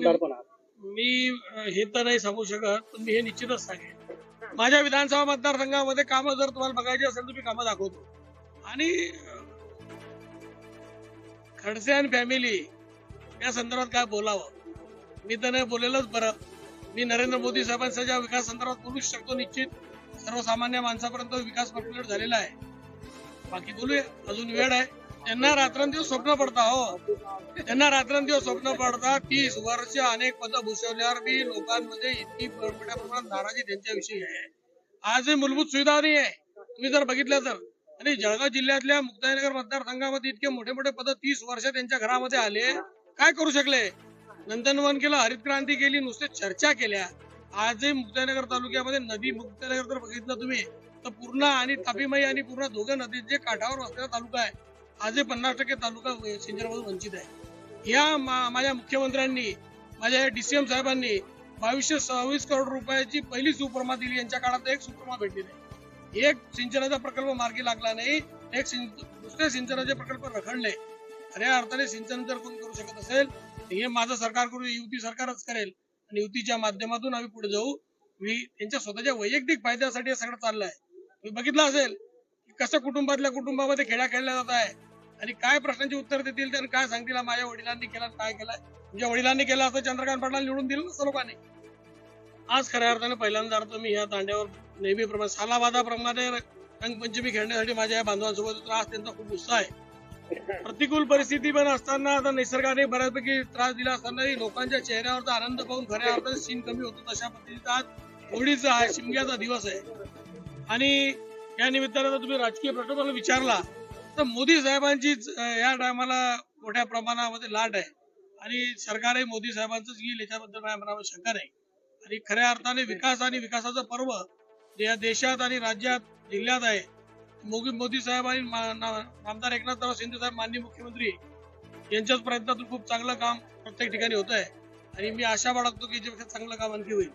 आमदार पण आहात. मी हे तर नाही सांगू शकत पण मी हे निश्चितच सांगेन. माझ्या विधानसभा मतदारसंघामध्ये कामं जर तुम्हाला बघायची असेल तर मी कामं दाखवतो. आणि खडसे आणि फॅमिली या संदर्भात काय बोलावं? मी तर नाही बोलेलच बरं. मी नरेंद्र मोदी साहेबांच्या ज्या विकास संदर्भात बोलूच शकतो निश्चित. सर्वसामान्य माणसापर्यंत विकास पर्क्युलेट झालेला आहे. बाकी बोलूया. अजून वेळ आहे. त्यांना रात्रंदिवस स्वप्न पडता हो. त्यांना रात्रंदिवस स्वप्न पडता. तीस वर्ष अनेक पद भूषवल्यावर बी लोकांमध्ये इतकी मोठ्या प्रमाणात नाराजी त्यांच्याविषयी आहे. आजही मूलभूत सुविधा नाही आहे. तुम्ही जर बघितलं तर. आणि जळगाव जिल्ह्यातल्या मुक्ताईनगर मतदारसंघामध्ये इतके मोठे मोठे पद तीस वर्ष त्यांच्या घरामध्ये आले. काय करू शकले? नंदनवन केलं हरित क्रांती केली नुसते चर्चा केल्या. आजही मुक्ताईनगर तालुक्यामध्ये नदी मुक्ताईनगर जर बघितलं तुम्ही तर पूर्ण आणि तापीमाई आणि पूर्ण दोघं नदी जे काठावर असलेला तालुका आहे आजही पन्नास टक्के तालुका सिंचनापासून वंचित आहे. या मा- माझ्या मुख्यमंत्र्यांनी माझ्या डी सी एम साहेबांनी बावीसशे सव्वीस करोड रुपयाची पहिली सुपरमा दिली. यांच्या काळात एक सुपरमा भेटली नाही. एक सिंचनाचा प्रकल्प मार्गी लागला नाही. एक सिंच- दुसरे सिंचनाचे प्रकल्प रखडले. खऱ्या अर्थाने सिंचन जर कोण करू शकत असेल? हे माझं सरकार करू युती सरकारच करेल. आणि युतीच्या माध्यमातून आम्ही पुढे जाऊ. मी त्यांच्या स्वतःच्या वैयक्तिक फायद्यासाठी हे सगळं चाललंय. तुम्ही बघितलं असेल की कसं कुटुंबातल्या कुटुंबामध्ये खेळा खेळला जात आहे. आणि काय प्रश्नांची उत्तर देतील आणि काय सांगतील माझ्या वडिलांनी केलं काय केलं? तुमच्या म्हणजे वडिलांनी केलं असं चंद्रकांत पाटला निवडून दिलं नसतं लोकांनी आज खऱ्या अर्थाने पहिल्यांदा अर्थ मी या तांड्यावर नेहमीप्रमाणे सालाबादाप्रमाणे रंगपंचमी खेळण्यासाठी माझ्या या बांधवांसोबत त्रास त्यांचा खूप उत्साह आहे. प्रतिकूल परिस्थिती पण असताना आता निसर्गाने बऱ्यापैकी त्रास दिला असतानाही लोकांच्या चेहऱ्यावरचा आनंद पाहून खऱ्या अर्थाने सीन कमी होतो. तशा पद्धतीचा आज होळीचा आहे शिमग्याचा दिवस आहे. आणि या निमित्तानं तुम्ही राजकीय प्रश्न मला विचारला तर मोदी साहेबांची या टायमाला मोठ्या प्रमाणामध्ये लाट आहे. आणि सरकारही मोदी साहेबांचंच येईल याच्याबद्दल माझ्या मनावर शंका नाही. आणि खऱ्या अर्थाने विकास आणि विकासाचं पर्व या देशात आणि राज्यात जिल्ह्यात आहे. मोदी मोदी साहेब आणि आमदार एकनाथराव शिंदे साहेब माननीय मुख्यमंत्री यांच्याच प्रयत्नातून खूप चांगलं काम प्रत्येक ठिकाणी होत आहे आणि मी आशा बाळगतो की याच्यापेक्षा चांगलं काम आणखी होईल.